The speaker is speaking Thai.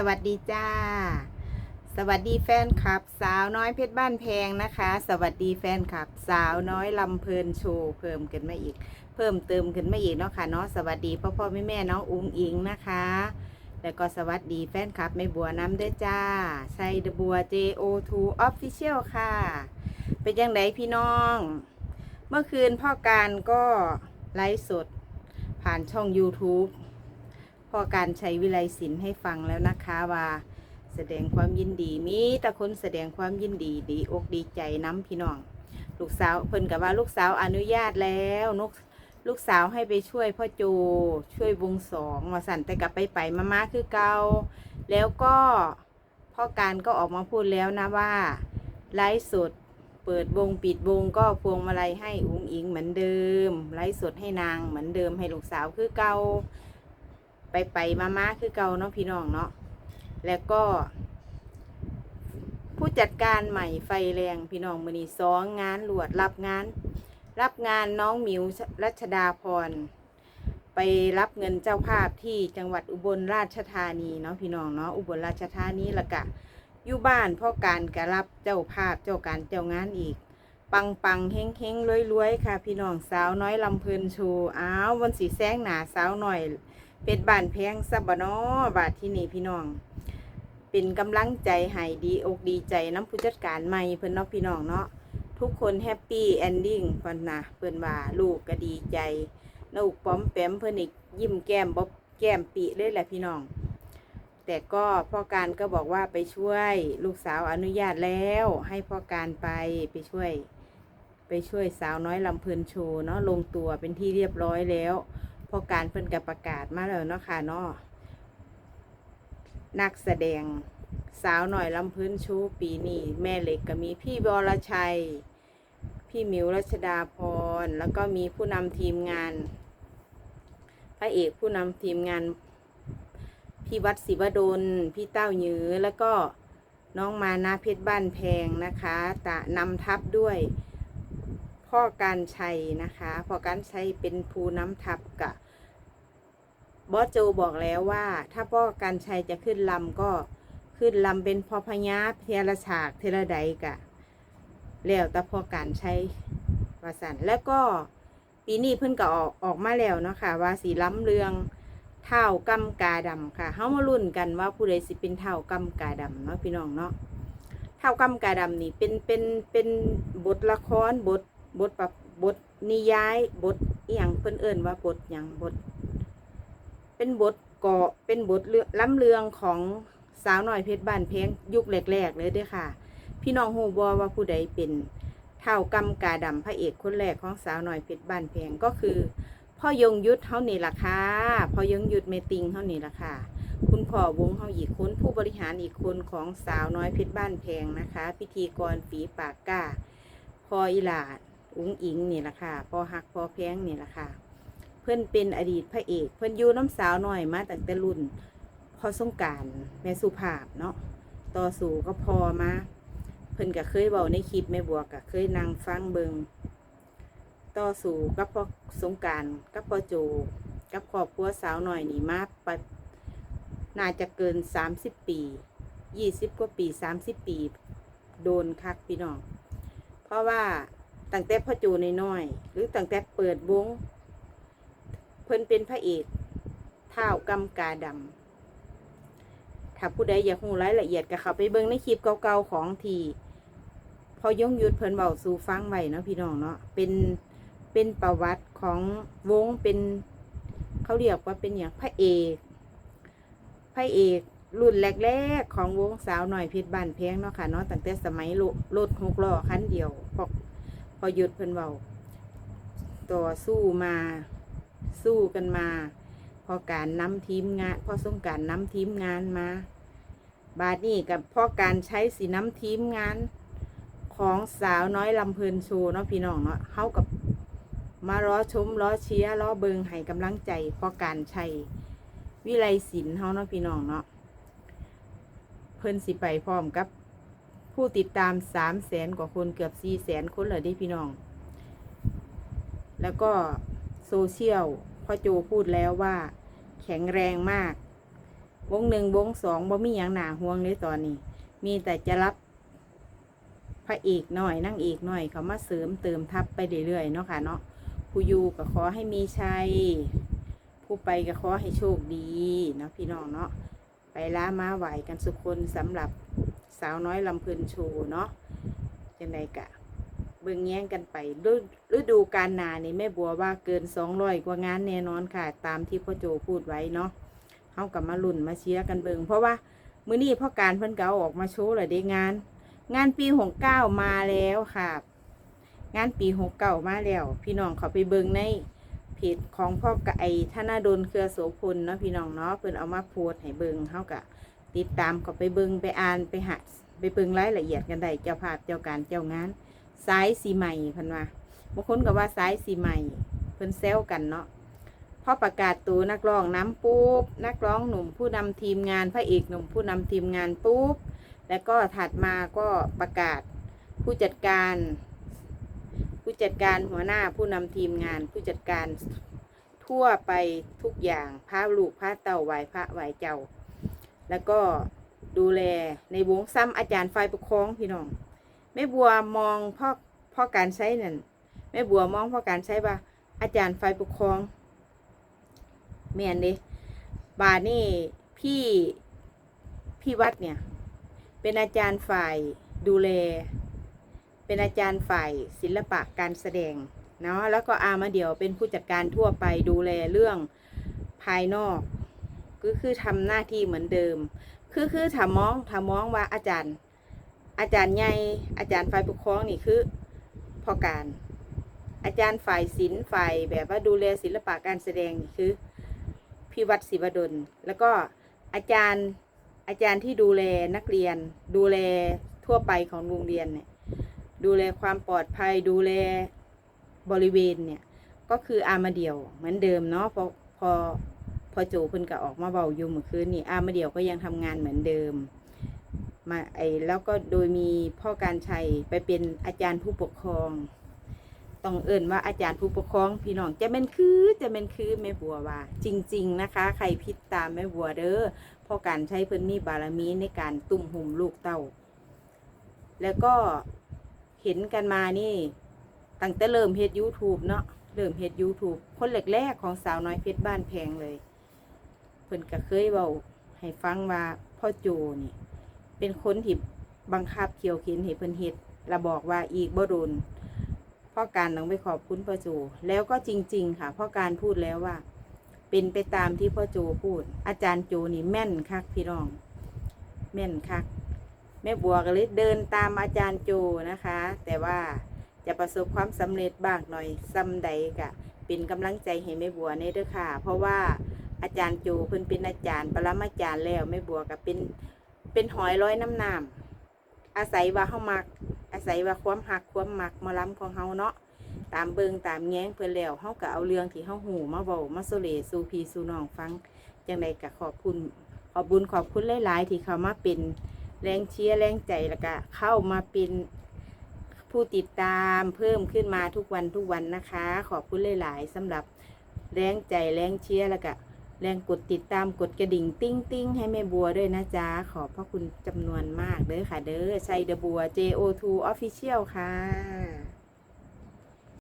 สวัสดีจ้า สวัสดีแฟนคลับ สาวน้อยเพชรบ้านแพงนะคะ สวัสดีแฟนคลับ สาวน้อยลำเพลินโชว์เพิ่มขึ้นมาอีก เพิ่มเติมขึ้นมาอีกเนาะค่ะเนาะสวัสดีพ่อพ่อแม่แม่น้องอุ้งอิงนะคะ แล้วก็สวัสดีแฟนคลับแม่บัวน้ำด้วยจ้าไซเดบัว JO2 Official ค่ะ เป็นยังไงพี่น้อง เมื่อคืนพ่อการก็ไลฟ์สดผ่านช่อง YouTube อการใช้วิไลศิลป์ให้ฟังแล้วนะคะว่าแสดงความยินดีมีแต่คนแสดงความยินดีดีอกดีใจน้ำพี่น้อง ลูกสาวเพิ่นกับว่าลูกสาวอนุญาตแล้วลูกลูกสาวให้ไปช่วยพ่อโจช่วยวงสองมาสั่นแต่กลับไปไปมามาคือเกาแล้วก็พ่อการก็ออกมาพูดแล้วนะว่าไลฟ์สดเปิดวงปิดวงก็พวงมาลัยให้อุ้งอิงเหมือนเดิมไลฟ์สดให้นางเหมือนเดิมให้ลูกสาวคือเกา ไปไปมามาคือเก่าเนาะพี่น้องเนาะแล้วก็ ผู้จัดการใหม่ไฟแรงพี่น้องมือนีสองงานหลวดรับงาน รับงานน้องหมิวรัชดาพร ไปรับเงินเจ้าภาพที่จังหวัดอุบลราชธานีเนาะพี่น้องเนาะอุบลราชธานีละกะอยู่บ้านพ่อการกะรับเจ้าภาพเจ้าการเจ้างานอีก ปังปังเฮงเฮงรวยรวยค่ะ พี่น้องสาวน้อยลำเพลินโชว์อ้าววันสีแซงหนาสาวหน่อย เป็นบ้านแพงซับนาะบาทที่นี่พี่น้อง เป็นกำลังใจให้ดีอกดีใจน้ำผู้จัดการใหม่เพิ่นเนาะพี่น้องเนาะทุกคนแฮปปี้แอนดิ้งเพิ่นนะเพิ่นว่าลูกก็ดีใจลูกป้อมแปมเพิ่นอีกยิ้มแก้มบ๊อบแก้มปีเลยแหละพี่น้อง แต่ก็พ่อการก็บอกว่าไปช่วยลูกสาวอนุญาตแล้ว ให้พ่อการไปไปช่วย ไปช่วยสาวน้อยลำเพลินโชว์เนาะลงตัวเป็นที่เรียบร้อยแล้ว พอการเพิ่นกับประกาศมาแล้วเนาะค่ะเนาะนักแสดงสาวหน่อยลำพื้นชูปีนี้แม่เหล็กก็มีพี่บรชัย พี่มิวรัชดาพร แล้วก็มีผู้นำทีมงาน พระเอกผู้นำทีมงาน พี่วัดศิวดล พี่เต้าหยือแล้วก็น้องมานาเพชรบ้านแพงนะคะ ตะนำทัพด้วย พ่อการชัยนะคะพ่อการชัยเป็นผู้ำทัพกับบอสโจบอกแล้วว่า ถ้าพ่อการชัยจะขึ้นลำก็ขึ้นลำเป็นพอพญาเทระฉากเทระใดกะแล้วแต่พ่อการชัยว่าสันแล้วก็ปีนี้เพิ่นก็ออกออกมาแล้วเนาะค่ะว่าสีล้ำเรืองเท่ากำกาดำค่ะเฮามาลุ้นกันว่าผู้ใดสิเป็นเท่ากำกาดำเนาะพี่น้องเนาะเท่ากำกาดำนี่เป็นเป็นเป็นบทละครบท บทแบบบทนิยายบทอีหยังเพิ่นเอิ้นว่าบทหยังบท เป็นบทเกาะเป็นบทเรื่องล้ำเรืองของสาวหน่อยเพชรบ้านเพงยุคแรกๆเลยเด้อค่ะ พี่น้องฮูบอว่าผู้ใดเป็นเท่ากำกาดำพระเอกคนแรกของสาวหน่อยเพชรบ้านเพงก็คือพ่อยงยุทธเฮานี่ล่ะค่ะพ่อยงยุทธเมติงเฮานี่ล่ะค่ะ คุณพ่อวงเฮาอีกคนผู้บริหารอีกคนของสาวน้อยเพชรบ้านแพงนะคะ พิธีกรฝีปากกล้าพออีหลาด อุ้งอิงนี่แหละค่ะ พอหักพอแพงนี่แหละค่ะ เพื่อนเป็นอดีตพระเอก เพื่อนอยู่น้ำสาวหน่อยมาตั้งแต่รุ่นพอสงการแม่สุภาพเนาะต่อสู่ก็พอมาเพื่อนก็เคยเบาในคลิปแม่บัวก็เคยนั่งฟังเบิงต่อสู่กับพ่อสงการกับพ่อโจกับครอบครัวสาวหน่อยนี่มาปน่าจะเกินสามสิบปียี่สิบกว่าปีสามสิบปี โดนคักพี่น้อง เพราะว่า ตั้งแต่พ่อโจน้อยๆหรือตั้งแต่เปิดวงเพิ่นเป็นพระเอกเท้ากำกาดำถ้าผู้ใดอยากรู้รายละเอียดก็เข้าไปเบิ่งในคลิปเก่าๆของทีพอยงยุดเพิ่นเบาสู่ฟังไว้เนาะพี่น้องเนาะเป็นเป็นประวัติของวงเป็นเขาเรียกว่าเป็นอย่างพระเอกพระเอกรุ่นแรกๆของวงสาวหน่อยพชรบ้านแพงเนาะค่ะเนาะตั้งแต่สมัยรถหกล้อคันเดียวพอ อหยุดเพิ่นเบาต่อสู้มา สู้กันมา พอการนำทีมงาน พอสงการนำทีมงานมา บาดนี้กับพ่อการใช้สีน้ำทีมงาน ของสาวน้อยลำเพลินโชว์เนาะพี่น้องเนาะเข้ากับมารอชมรอเชียร์รอเบิงให้กำลังใจพอการใช้วิไลศิลป์เฮาเนาะพี่น้องเนาะเพิ่นสิไปพร้อมกับ ผู้ติดตามสามแสนกว่าคนเกือบสี่แสนคนเลยด้พี่น้อง แล้วก็โซเชียลพ่อโจพูดแล้วว่า แข็งแรงมาก วงหนึ่งวงสองบ่มีอย่างหนาห่วงเลยตอนนี้ มีแต่จะรับพระเอกหน่อยนั่งเอกหน่อยเขามาเสริมเติมทับไปเรื่อยๆเนาะค่ะเนาะผู้อยู่ก็ขอให้มีชัยผู้ไปก็ขอให้โชคดีเนาะพี่น้องเนาะไปล้ามาไหวกันสุกคนสำหรับ สาวน้อยลำเพลินโชว์เนาะจังไดกะ เบิ่งแย่งกันไปฤฤดูการนานี่แม่บัวว่าเกินสองร้อยกว่างานแน่นอนค่ะ ตามที่พ่อโจพูดไว้เนาะเฮากับมาลุ่นมาเชียร์กันเบิ่งเพราะว่ามื้อนี้พ่อการเพิ่นเก่าออกมาโชว์เลยได้งาน งานปีหกเก้ามาแล้วค่ะ งานปีหกเก้ามาแล้ว พี่น้องเขาไปเบิ่งในเพจของพ่อกะไอธนาดลเครือโสพลเนาะพี่น้องเนาะเพิ่นเอามาโพสต์ให้เบิ่งเฮากะ ติดตามก็ไปเบิงไปอ่านไปหาไปเบิ่งรายละเอียดกันได้เจ้าภาพเจ้าการเจ้างานสายสีใหม่พันว่าบางคนก็ว่าสายสีใหม่เพิ่นแซวกันเนาะพอประกาศตัวนักร้องน้ำปุ๊บนักร้องหนุ่มผู้นำทีมงานพระเอกหนุ่มผู้นำทีมงานปุ๊บแล้วก็ถัดมาก็ประกาศผู้จัดการ ผู้จัดการหัวหน้าผู้นำทีมงาน ผู้จัดการทั่วไปทุกอย่างพระลูกพระเต่าไหวพระไหวเจ้า แล้วก็ดูแลในวงซ้ำอาจารย์ฝ่ายปกครองพี่น้องแม่บัวมองพ่อพ่อการใช้นั่นแม่บัวมองพ่อการใช้ว่า อาจารย์ฝ่ายปกครองแม่นเด้บานี่พี่พี่วัดเนี่ย เป็นอาจารย์ฝ่ายดูแล เป็นอาจารย์ฝ่ายศิลปะการแสดงเนาะแล้วก็อามาเดียวเป็นผู้จัดการทั่วไปดูแลเรื่องภายนอก ก็คือทำหน้าที่เหมือนเดิม คือคือถามมองถามมองว่าอาจารย์ อาจารย์ใหญ่อาจารย์ฝ่ายปกครองนี่คือพอการ อาจารย์ฝ่ายศิลป์ฝ่ายแบบว่าดูแลศิลปะการแสดงนี่คือพี่วัดศิวดลแล้วก็อาจารย์อาจารย์ที่ดูแลนักเรียน ดูแลทั่วไปของโรงเรียนเนี่ยดูแลความปลอดภัยดูแลบริเวณเนี่ยก็คืออามาเดียวเหมือนเดิมเนาะพอพอ อโจเพิ่นก็ออกมาเบาอยู่เมื่อคืนนี่อามาเดียวก็ยังทำงานเหมือนเดิม มาไอแล้วก็โดยมีพ่อการชัยไปเป็นอาจารย์ผู้ปกครอง ต้องเอิ่นว่าอาจารย์ผู้ปกครองพี่น้องจะเป็นคือจะเป็นคือแม่บัวว่า จริง ๆ นะคะ ใครพิดตามแม่บัวเด้อพ่อการชัยเพิ่นมีบารมีในการตุ่มหุ่มลูกเต้า แล้วก็เห็นกันมานี่ตั้งแต่เริ่มเฮ็ด YouTube เนาะเริ่มเฮ็ด YouTube คนแรกๆของสาวน้อยเพชรบ้านแพงเลย เพิ่นก็เคยเว้าให้ฟังว่าพ่อโจนี่ เป็นคนที่บังคับเขียวเข็นให้เพิ่นเฮ็ดและบอกว่าอีกบ่โดนพ่อการต้องไปขอบคุณพ่อโจแล้วก็จริง ๆ ค่ะพ่อการพูดแล้วว่า เป็นไปตามที่พ่อโจพูด อาจารย์โจนี่แม่นคักพี่น้อง แม่นคักแม่บัวก็เลยเดินตามอาจารย์โจนะคะ แต่ว่าจะประสบความสำเร็จบ้างหน่อยซ้ำใดกะเป็นกำลังใจให้แม่บัวในเด้อค่ะ เพราะว่า อาจารย์โจเพิ่นเป็นอาจารย์ ปรมาจารย์แล้วแม่บัวก็เป็นเป็นหอยร้อยน้ำน้ำอาศัยว่าเฮามัก อาศัยว่าความหักความมักมาล้ำของเฮาเนาะตามเบิงตามแง้งเพื่อแล้วเฮาก็เอาเรื่องที่เฮาหูมาเว้ามาโซเลสู่พี่สู่น้องฟังจังใดก็ขอบคุณขอบบุญขอบคุณหลาย ๆ ที่เขามาเป็นแรงเชียร์แรงใจแล้วก็เข้ามาเป็นผู้ติดตามเพิ่มขึ้นมาทุกวันทุกวันนะคะ ขอบคุณหลาย ๆสำหรับแรงใจแรงเชียร์แล้วก็ แรงกดติดตามกดกระดิ่งติ้งติ้งให้แม่บัวด้วยนะจ๊ะ ขอบพระคุณจำนวนมากเด้อค่ะ เด้อชัยเดอะบัว JO2 Official ค่ะ